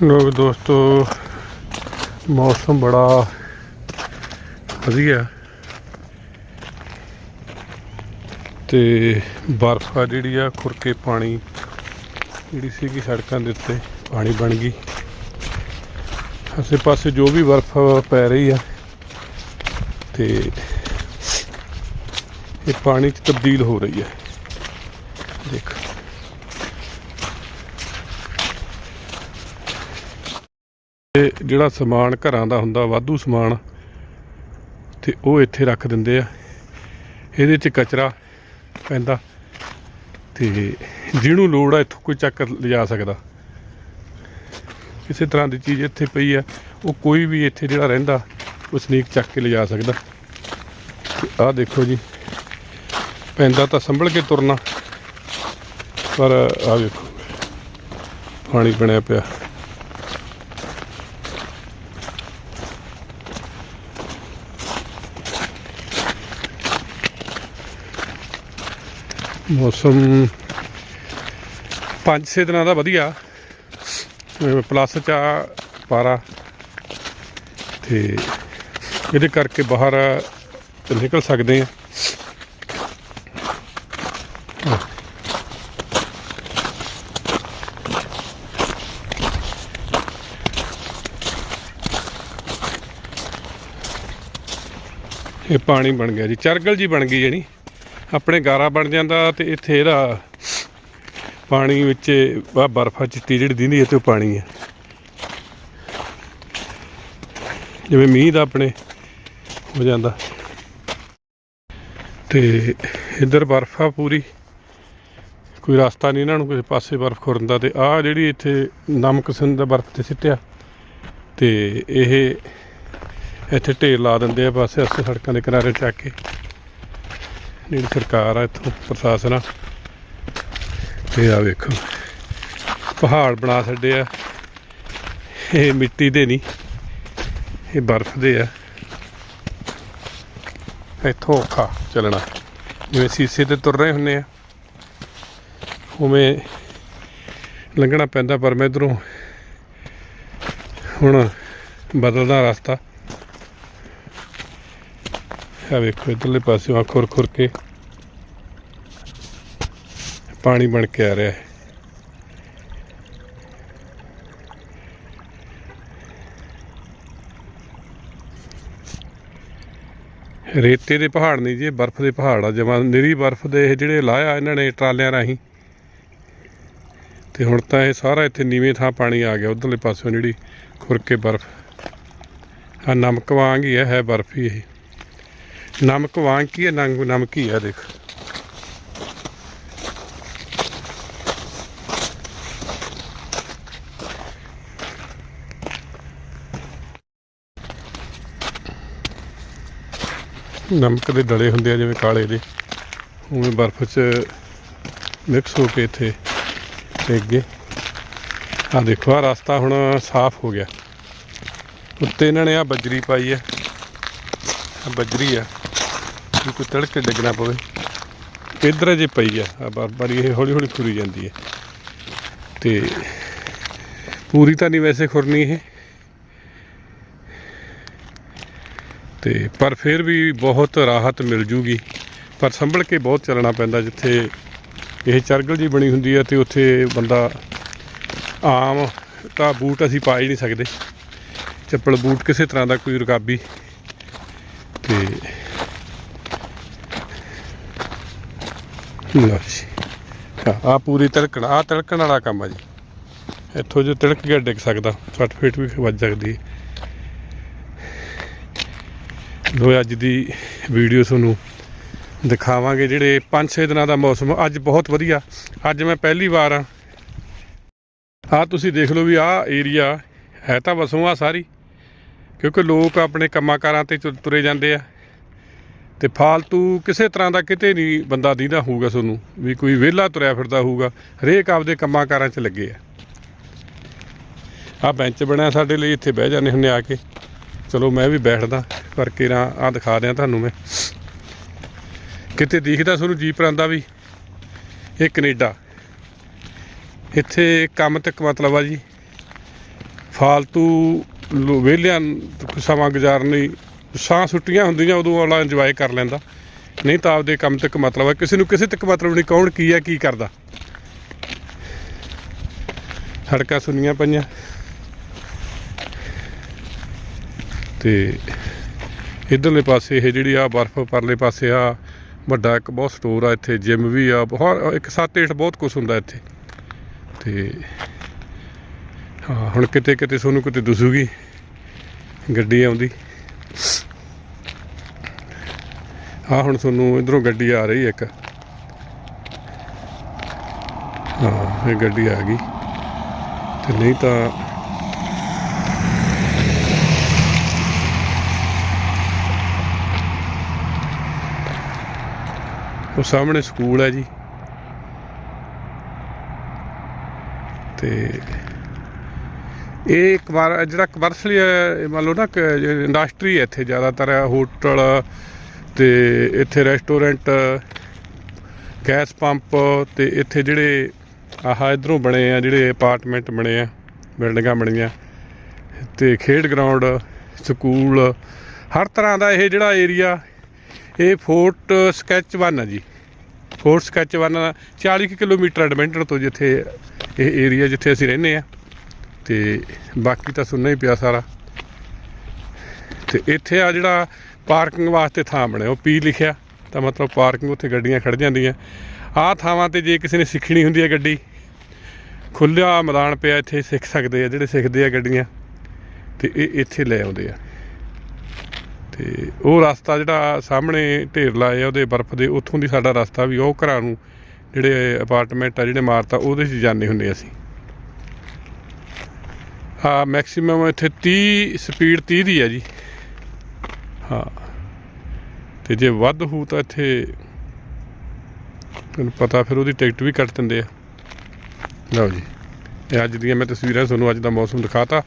ਲੋ ਦੋਸਤੋ, ਮੌਸਮ ਬੜਾ ਵਧੀਆ। ਤੇ ਬਰਫ਼ ਆ ਜਿਹੜੀ ਆ, ਖੁਰਕੇ ਪਾਣੀ ਜਿਹੜੀ ਸੀਗੀ ਸੜਕਾਂ ਦੇ ਉੱਤੇ, ਪਾਣੀ ਬਣ ਗਈ। ਆਸੇ ਪਾਸੇ ਜੋ ਵੀ ਬਰਫ਼ ਪੈ ਰਹੀ ਆ, ਤੇ ਇਹ ਪਾਣੀ 'ਚ ਤਬਦੀਲ ਹੋ ਰਹੀ ਹੈ ਦੇਖ। ਤੇ ਜਿਹੜਾ ਸਮਾਨ ਘਰਾਂ ਦਾ ਹੁੰਦਾ, ਵਾਧੂ ਸਮਾਨ, ਤੇ ਉਹ ਇੱਥੇ ਰੱਖ ਦਿੰਦੇ ਆ। ਇਹਦੇ 'ਚ ਕਚਰਾ ਪੈਂਦਾ, ਤੇ ਜਿਹਨੂੰ ਲੋੜ ਆ ਇੱਥੋਂ ਕੋਈ ਚੱਕ ਲਿਜਾ ਸਕਦਾ। ਕਿਸੇ ਤਰ੍ਹਾਂ ਦੀ ਚੀਜ਼ ਇੱਥੇ ਪਈ ਆ, ਉਹ ਕੋਈ ਵੀ ਇੱਥੇ ਜਿਹੜਾ ਰਹਿੰਦਾ, ਉਹ ਸਨੀਕ ਚੱਕ ਕੇ ਲਿਜਾ ਸਕਦਾ। ਆਹ ਦੇਖੋ ਜੀ, ਪੈਂਦਾ ਤਾਂ ਸੰਭਲ ਕੇ ਤੁਰਨਾ, ਪਰ ਆਹ ਵੇਖੋ, ਪਾਣੀ ਬਣਿਆ ਪਿਆ। ਮੌਸਮ ਪੰਜ ਛੇ ਦਿਨਾਂ ਦਾ ਵਧੀਆ। ਪਲੱਸ ਚ ਆ ਪਾਰਾ ਤੇ ਇਹਦੇ ਕਰਕੇ ਬਾਹਰ ਨਿਕਲ ਸਕਦੇ ਆ। ਇਹ ਪਾਣੀ ਬਣ ਗਿਆ ਜੀ। ਚਰਗਲ ਜੀ ਬਣ ਗਈ ਜਿਹੜੀ ਆਪਣੇ ਗਾਰਾ ਬਣ ਜਾਂਦਾ ਤੇ ਇੱਥੇ ਇਹਦਾ ਪਾਣੀ ਵਿੱਚ ਆ ਬਰਫਾ ਚਿੱਟੀ ਜਿਹੜੀ ਦਿੰਦੀ ਹੈ ਤੇ ਉਹ ਪਾਣੀ ਹੈ। ਜਿਵੇਂ ਮੀਂਹ ਦਾ ਆਪਣੇ ਹੋ ਜਾਂਦਾ। ਤੇ ਇੱਧਰ ਬਰਫਾ ਪੂਰੀ। ਕੋਈ ਰਸਤਾ ਨਹੀਂ ਇਹਨਾਂ ਨੂੰ, ਕਿਸੇ ਪਾਸੇ ਬਰਫ਼ ਖੁਰਨ ਦਾ। ਤੇ ਆਹ ਜਿਹੜੀ ਇੱਥੇ ਨਮਕ ਸਿੰਧ ਦਾ ਬਰਫ਼ ਤੇ ਸਿੱਟਿਆ। ਤੇ ਇਹ ਇੱਥੇ ਢੇਰ ਲਾ ਦਿੰਦੇ ਆ ਪਾਸੇ ਆਸੇ ਸੜਕਾਂ ਦੇ ਕਿਨਾਰੇ ਚੱਕ ਕੇ। ਜਿਹੜੀ ਸਰਕਾਰ ਆ ਇੱਥੋਂ ਪ੍ਰਸ਼ਾਸਨ ਆ। ਤੇ ਆ ਵੇਖੋ, ਪਹਾੜ ਬਣਾ ਛੱਡੇ ਆ। ਇਹ ਮਿੱਟੀ ਦੇ ਨਹੀਂ, ਇਹ ਬਰਫ਼ ਦੇ ਆ। ਇੱਥੋਂ ਔਖਾ ਚੱਲਣਾ। ਜਿਵੇਂ ਸੀਸੇ ਤੇ ਤੁਰ ਰਹੇ ਹੁੰਨੇ ਆ, ਉਵੇਂ ਲੰਘਣਾ ਪੈਂਦਾ, ਪਰ ਮੈਂ ਇਧਰੋਂ ਹੁਣ ਬਦਲਦਾ ਰਸਤਾ। ਆ ਵੇਖੋ, ਇਧਰਲੇ ਪਾਸੇ ਆ ਖੁਰ ਖੁਰ ਕੇ ਪਾਣੀ ਬਣ ਕੇ ਆ ਰਿਹਾ ਹੈ। ਰੇਤੇ ਦੇ ਪਹਾੜ ਨਹੀਂ ਜੀ ਬਰਫ਼ ਦੇ ਪਹਾੜ ਆ, ਜਮਾਂ ਨਿਰੀ ਬਰਫ਼ ਦੇ ਇਹ ਜਿਹੜੇ ਲਾਇਆ ਇਹਨਾਂ ਨੇ ਟਰਾਲਿਆਂ ਰਾਹੀਂ। ਤੇ ਹੁਣ ਤਾਂ ਇਹ ਸਾਰਾ ਇੱਥੇ ਨੀਵੇਂ ਥਾਂ ਪਾਣੀ ਆ ਗਿਆ, ਉਧਰਲੇ ਪਾਸਿਓਂ ਜਿਹੜੀ ਖੁਰ ਕੇ ਬਰਫ਼। ਆ ਨਮਕ ਵਾਂਗ ਹੀ ਹੈ ਹੈ ਬਰਫ਼ ਹੀ ਇਹ। ਨਮਕ ਵਾਂਗ ਕੀ ਹੈ, ਨੰਗ ਨਮਕ ਹੀ ਆ ਦੇਖ। ਨਮਕ ਦੇ ਡਲੇ ਹੁੰਦੇ ਆ, ਜਿਵੇਂ ਕਾਲੇ ਦੇ। ਉਵੇਂ ਬਰਫ਼ 'ਚ ਮਿਕਸ ਹੋ ਕੇ ਇੱਥੇ ਡਿੱਗ ਗਏ। ਆ ਦੇਖੋ, ਆ ਰਸਤਾ ਹੁਣ ਸਾਫ਼ ਹੋ ਗਿਆ। ਉੱਤੇ ਇਹਨਾਂ ਨੇ ਆ ਬਜਰੀ ਪਾਈ ਹੈ। ਆ ਬਜਰੀ ਆ। ਵੀ ਕੋਈ ਤੜਕੇ ਡਿੱਗਣਾ ਪਵੇ। ਇਧਰ ਜੇ ਪਈ ਆ ਆ ਬਾਰ ਬਾਰ ਇਹ ਹੌਲੀ ਹੌਲੀ ਖੁਰੀ ਜਾਂਦੀ ਹੈ ਤੇ ਪੂਰੀ ਤਾਂ ਨਹੀਂ ਵੈਸੇ ਖੁਰਨੀ ਇਹ। ਤੇ ਪਰ ਫਿਰ ਵੀ ਬਹੁਤ ਰਾਹਤ ਮਿਲ ਜੂਗੀ। ਪਰ ਸੰਭਲ ਕੇ ਬਹੁਤ ਚੱਲਣਾ ਪੈਂਦਾ ਜਿੱਥੇ ਇਹ ਚਰਗਲ ਜੀ ਬਣੀ ਹੁੰਦੀ ਹੈ ਤੇ ਉੱਥੇ ਬੰਦਾ ਆਮ ਤਾਂ ਬੂਟ ਅਸੀਂ ਪਾ ਹੀ ਨਹੀਂ ਸਕਦੇ। ਚੱਪਲ ਬੂਟ ਕਿਸੇ ਤਰ੍ਹਾਂ ਦਾ ਕੋਈ ਰਕਾਬੀ ਤੇ ਲਓ ਜੀ। ਆ ਪੂਰੀ ਤਿਲਕਣ ਆ ਤਿਲਕਣ ਵਾਲਾ ਕੰਮ ਆ ਜੀ। ਇੱਥੋਂ ਜੋ ਤਿਲਕ ਗਿਆ ਡਿੱਗ ਸਕਦਾ 60 ਫੀਟ ਵੀ ਵੱਜ ਸਕਦੀ ਲੋ ਅੱਜ ਦੀ ਵੀਡੀਓ ਤੁਹਾਨੂੰ ਦਿਖਾਵਾਂਗੇ ਜਿਹੜੇ 5-6 ਦਿਨਾਂ ਦਾ ਮੌਸਮ ਅੱਜ ਬਹੁਤ ਵਧੀਆ। ਅੱਜ ਮੈਂ ਪਹਿਲੀ ਵਾਰ ਆ। ਆ ਤੁਸੀਂ ਦੇਖ ਲਓ ਵੀ ਆ ਏਰੀਆ ਹੈ ਤਾਂ ਵਸੋਂ ਆ ਸਾਰੀ, ਕਿਉਂਕਿ ਲੋਕ ਆਪਣੇ ਕੰਮਾਂ ਕਾਰਾਂ ਤੇ ਤੁ- ਤੁਰੇ ਜਾਂਦੇ ਆ। ਤੇ ਫਾਲਤੂ ਕਿਸੇ ਤਰ੍ਹਾਂ ਦਾ ਕਿਤੇ ਨਹੀਂ ਬੰਦਾ ਦੀਦਾ ਹੋਊਗਾ ਤੁਹਾਨੂੰ, ਵੀ ਕੋਈ ਵਿਹਲਾ ਤੁਰਿਆ ਫਿਰਦਾ ਹੋਊਗਾ, ਹਰੇਕ ਆਪਦੇ ਕੰਮਾਂ ਕਾਰਾਂ 'ਚ ਲੱਗੇ ਆ। ਆ ਬੈਂਚ ਬਣਿਆ ਸਾਡੇ ਲਈ, ਇੱਥੇ ਬਹਿ ਜਾਂਦੇ ਹੁੰਦੇ ਆ ਕੇ। ਚਲੋ ਮੈਂ ਵੀ ਬੈਠਦਾ, ਕਰਕੇ ਨਾ ਆ ਦਿਖਾ ਦਿਆਂ ਤੁਹਾਨੂੰ ਮੈਂ। ਕਿਤੇ ਦਿਖਦਾ ਤੁਹਾਨੂੰ ਜੀਪ ਰਾਂਦਾ ਵੀ? ਇਹ ਕੈਨੇਡਾ। ਇੱਥੇ ਕੰਮ ਤੱਕ ਮਤਲਬ ਆ ਜੀ। ਫਾਲਤੂ ਵਿਹਲਿਆਂ ਸਮਾਂ ਗੁਜ਼ਾਰਨ ਲਈ ਸਾਂ ਛੁੱਟੀਆਂ ਹੁੰਦੀਆਂ, ਉਦੋਂ ਵਾਲਾ ਇੰਜੋਏ ਕਰ ਲੈਂਦਾ। ਨਹੀਂ ਤਾਂ ਆਪਦੇ ਕੰਮ ਤੱਕ ਮਤਲਬ ਹੈ। ਕਿਸੇ ਨੂੰ ਕਿਸੇ ਤੱਕ ਮਤਲਬ ਨਹੀਂ, ਕੌਣ ਕੀ ਹੈ, ਕੀ ਕਰਦਾ। ਸੜਕਾਂ ਸੁੰਨੀਆਂ ਪਈਆਂ। ਤੇ ਇਧਰਲੇ ਪਾਸੇ ਇਹ ਜਿਹੜੀ ਆ ਬਰਫ਼, ਪਰਲੇ ਪਾਸੇ ਆ ਵੱਡਾ ਇੱਕ ਬਹੁਤ ਸਟੋਰ ਆ ਇੱਥੇ ਜਿਮ ਵੀ ਆ, ਬਹੁਤ, ਇੱਕ ਸੱਤ ਹੇਠ ਬਹੁਤ ਕੁਝ ਹੁੰਦਾ ਇੱਥੇ। ਤੇ ਹਾਂ, ਹੁਣ ਕਿਤੇ ਕਿਤੇ ਤੁਹਾਨੂੰ ਕਿਤੇ ਦੁਸੂਗੀ, ਗੱਡੀ ਆਉਂਦੀ। ਆ ਹੁਣ ਤੁਹਾਨੂੰ ਇਧਰੋਂ ਗੱਡੀ ਆ ਰਹੀ ਇੱਕ। ਹਾਂ, ਇਹ ਗੱਡੀ ਆ ਗਈ। ਤੇ ਨਹੀਂ ਤਾਂ ਉਹ ਸਾਹਮਣੇ ਸਕੂਲ ਹੈ ਜੀ। ਤੇ ਇਹ ਇੱਕ ਵਾਰ, ਜਿਹੜਾ ਕਮਰਸ਼ਲੀ ਮੰਨ ਲਓ ਨਾ ਇੰਡਸਟਰੀ ਹੈ ਇੱਥੇ ਜ਼ਿਆਦਾਤਰ, ਹੋਟਲ ਤੇ ਇੱਥੇ ਰੈਸਟੋਰੈਂਟ, ਗੈਸ ਪੰਪ ਤੇ ਇੱਥੇ ਜਿਹੜੇ ਆਹ ਇਧਰੋਂ ਬਣੇ ਆ, ਜਿਹੜੇ ਅਪਾਰਟਮੈਂਟ ਬਣੇ ਆ, ਬਿਲਡਿੰਗਾਂ ਬਣੀਆਂ। ਤੇ ਖੇਡ ਗਰਾਊਂਡ, ਸਕੂਲ, ਹਰ ਤਰ੍ਹਾਂ ਦਾ ਇਹ ਜਿਹੜਾ ਏਰੀਆ, ਇਹ ਫੋਰਟ ਸਕੈਚ 1 ਆ ਜੀ। ਫੋਰਟ ਸਕੈਚ 1 40 ਕੁ ਕਿਲੋਮੀਟਰ ਐਡਵੈਂਟਰ ਤੋਂ ਜਿੱਥੇ ਇਹ ਏਰੀਆ ਜਿੱਥੇ ਅਸੀਂ ਰਹਿੰਦੇ ਆ। ਤੇ ਬਾਕੀ ਤਾਂ ਸੁਣਨਾ ਹੀ ਪਿਆ ਸਾਰਾ। ਤੇ ਇੱਥੇ ਆ ਜਿਹੜਾ ਪਾਰਕਿੰਗ ਵਾਸਤੇ ਥਾਂ ਬਣਿਆ। ਉਹ ਪੀ ਲਿਖਿਆ, ਤਾਂ ਮਤਲਬ ਪਾਰਕਿੰਗ ਉੱਥੇ ਗੱਡੀਆਂ ਖੜ ਜਾਂਦੀਆਂ। ਆਹ ਥਾਵਾਂ ਤੇ ਜੇ ਕਿਸੇ ਨੇ ਸਿੱਖਣੀ ਹੁੰਦੀ ਹੈ ਗੱਡੀ ਖੁੱਲਿਆ ਮੈਦਾਨ ਪਿਆ ਇੱਥੇ, ਸਿੱਖ ਸਕਦੇ ਆ, ਜਿਹੜੇ ਸਿੱਖਦੇ ਆ ਗੱਡੀਆਂ, ਤੇ ਇਹ ਇੱਥੇ ਲੈ ਆਉਂਦੇ ਆ। ਤੇ ਉਹ ਰਸਤਾ ਜਿਹੜਾ ਸਾਹਮਣੇ ਢੇਰ ਲਾਏ ਆ, ਉਹਦੇ ਬਰਫ਼ ਦੇ, ਉੱਥੋਂ ਦੀ ਸਾਡਾ ਰਸਤਾ ਵੀ, ਉਹ ਘਰਾਂ ਨੂੰ ਜਿਹੜੇ ਅਪਾਰਟਮੈਂਟ ਆ, ਜਿਹੜੇ ਮਾਰਤਾ, ਉਹਦੇ 'ਚ ਜਾਂਦੇ ਹੁੰਦੇ ਅਸੀਂ। ਹਾਂ ਮੈਕਸਿਮਮ ਇੱਥੇ 30 ਸਪੀਡ 30 ਦੀ ਹੈ ਜੀ। ਹਾਂ ਤੇ ਜੇ ਵੱਧ ਹੋਊ ਤਾਂ ਇੱਥੇ ਤੁਹਾਨੂੰ ਪਤਾ ਫਿਰ ਉਹਦੀ ਟਿਕਟ ਵੀ ਕੱਟ ਦਿੰਦੇ ਆ ਲਓ ਜੀ ਇਹ ਅੱਜ ਦੀਆਂ ਮੈਂ ਤਸਵੀਰਾਂ ਤੁਹਾਨੂੰ ਅੱਜ ਦਾ ਮੌਸਮ ਦਿਖਾਤਾ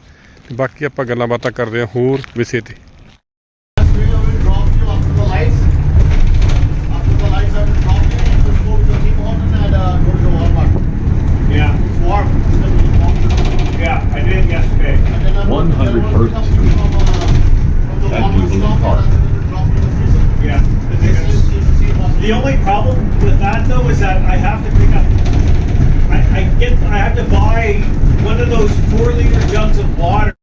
ਤੇ ਬਾਕੀ ਆਪਾਂ ਗੱਲਾਂ ਬਾਤਾਂ ਕਰਦੇ ਹਾਂ ਹੋਰ ਵਿਸ਼ੇ ਤੇ We will drop you after the lights. After the lights, I will drop you. You will go to the Tim Horton and uh, go to the Walmart. Yeah, It's warm. It's gonna be warm. yeah, I did it yesterday. And then I will, 100 then I will pick up you First from, uh, from the At Walmart Jubilee stop Park. and then we will drop you in the freezer. Yeah. the This tickets. is- this is Tim Hortons. The only problem with that though is that I have to pick up. I, I get. I have to buy one of those four liter jugs of water.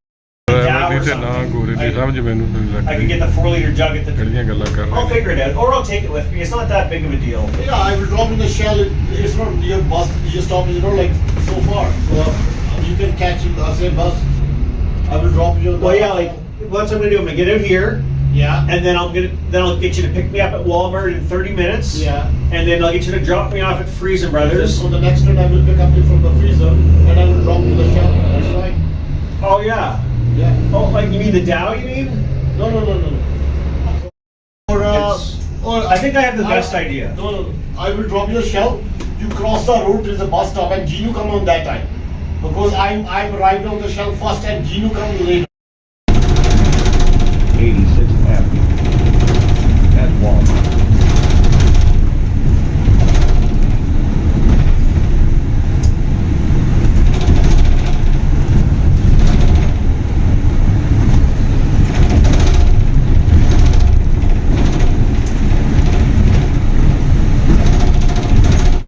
Driver the or ਤੇ ਨਾ something. ਗੋਰੇ ਦੀ I- ਸਮਝ ਮੈਨੂੰ ਨਹੀਂ I can ਲੱਗਦੀ get the four liter jug at the. ਕਿਹੜੀਆਂ ਗੱਲਾਂ ਕਰ I'll ਰਹੇ ਨੇ figure it out, or I'll take it with me. It's not that big of a deal. Yeah, I will drop in the shell. It- It's not near bus. You just stop, you know, like so far. So uh, you can catch the same bus. I will drop you. in the- Well, yeah, like what's I'm gonna do? I'm gonna get out here, Yeah. and then I'm gonna then I'll get you to pick me up at Walmart in 30 minutes. Yeah. And then I'll get you to drop me off at Freezer Brothers. So the next one I will pick up you from the freezer and I will drop you the shell. That's right. Oh yeah. Yeah. Oh, like you mean the Dow? You mean? No, no, no, no. no. Or, uh, It's- or I think I have the best idea. No, no, no. I will drop your shell. You cross the road to the bus stop and Ginu come on that time. Because I'm I'm arrived on the shell first and Ginu come later.